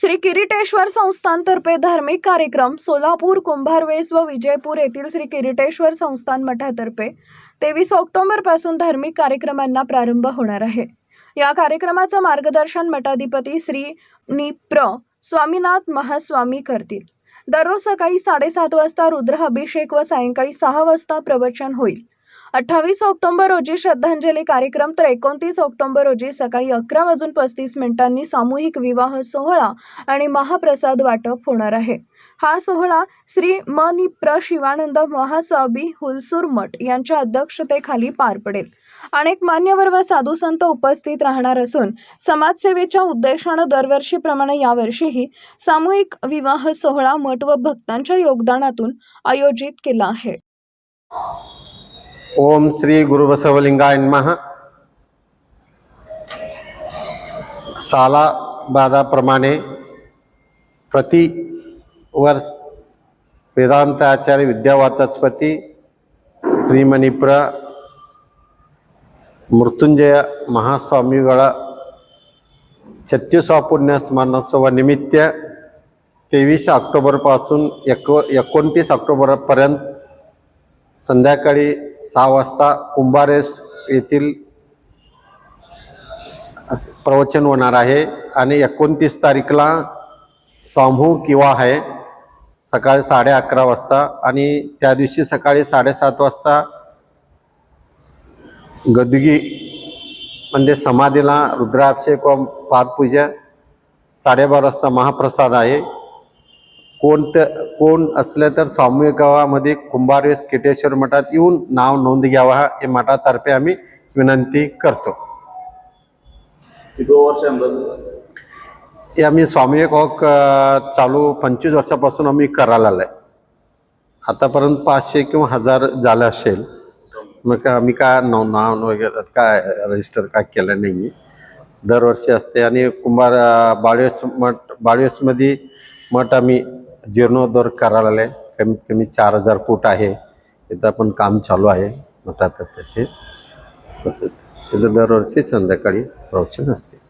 श्री किरीटेश्वर संस्थानतर्फे धार्मिक कार्यक्रम सोलापूर कुंभारवेस व विजयपूर येथील श्री किरीटेश्वर संस्थान मठातर्फे तेवीस ऑक्टोबरपासून धार्मिक कार्यक्रमांना प्रारंभ होणार आहे. या कार्यक्रमाचं मार्गदर्शन मठाधिपती श्री निप्र स्वामीनाथ महास्वामी करतील. दररोज सकाळी साडेसात वाजता रुद्र अभिषेक व सायंकाळी सहा वाजता प्रवचन होईल. अठ्ठावीस ऑक्टोबर रोजी श्रद्धांजली कार्यक्रम तर एकोणतीस ऑक्टोबर रोजी सकाळी अकरा वाजून पस्तीस मिनिटांनी सामूहिक विवाह सोहळा आणि महाप्रसाद वाटप होणार आहे. हा सोहळा श्री मनिप्र शिवानंद महासाबी हुलसूर मठ यांच्या अध्यक्षतेखाली पार पडेल. अनेक मान्यवर व साधू संत उपस्थित राहणार असून समाजसेवेच्या उद्देशानं दरवर्षीप्रमाणे यावर्षीही सामूहिक विवाह सोहळा मठ व भक्तांच्या योगदानातून आयोजित केला आहे. ओम श्री गुरुबसवलिंगाय नमः सालाबादाप्रमाणे प्रति वर्ष वेदांत आचार्य विद्यावाचस्पती ಶ್ರೀಮಣಿಪುರ ಮೃತ್ಯುಂಜಯ ಮಹಾಸ್ವಾಮಿಗಳ छत्तीसवा पुण्य स्मरणोत्सवानिमित्त तेवीस ऑक्टोबरपासून एको एकोणतीस ऑक्टोबरपर्यंत संध्याकाळी सहा वाजता कुंभारेस येथील प्रवचन होणार आहे आणि एकोणतीस तारीखला सामूहिक किंवा आहे सकाळी साडे अकरा वाजता आणि त्या दिवशी सकाळी साडेसात वाजता गदगी म्हणजे समाधीला रुद्राभिषेक व पादपूजा साडेबारा वाजता महाप्रसाद आहे. कोणतं कोण असलं तर सामूहिक गावामध्ये कुंभारवेस केटेश्वर मठात येऊन नाव नोंद घ्यावा हे मठातर्फे आम्ही विनंती करतो. हे आम्ही सामूहिक हॉक चालू पंचवीस वर्षापासून आम्ही करायला आलाय. आतापर्यंत पाचशे किंवा हजार झालं असेल. मग काय आम्ही काय नाव नाव वगैरे काय रजिस्टर काय केलं नाही. दरवर्षी असते आणि कुंभार बाळवेस मठ बाळवेसमध्ये मठ आम्ही जीर्णोद्धार करायला आलाय कमीत कमी चार हजार फूट आहे. इथं पण काम चालू आहे. मतात ते तसं इथं दरवर्षी संध्याकाळी प्रवचन असते.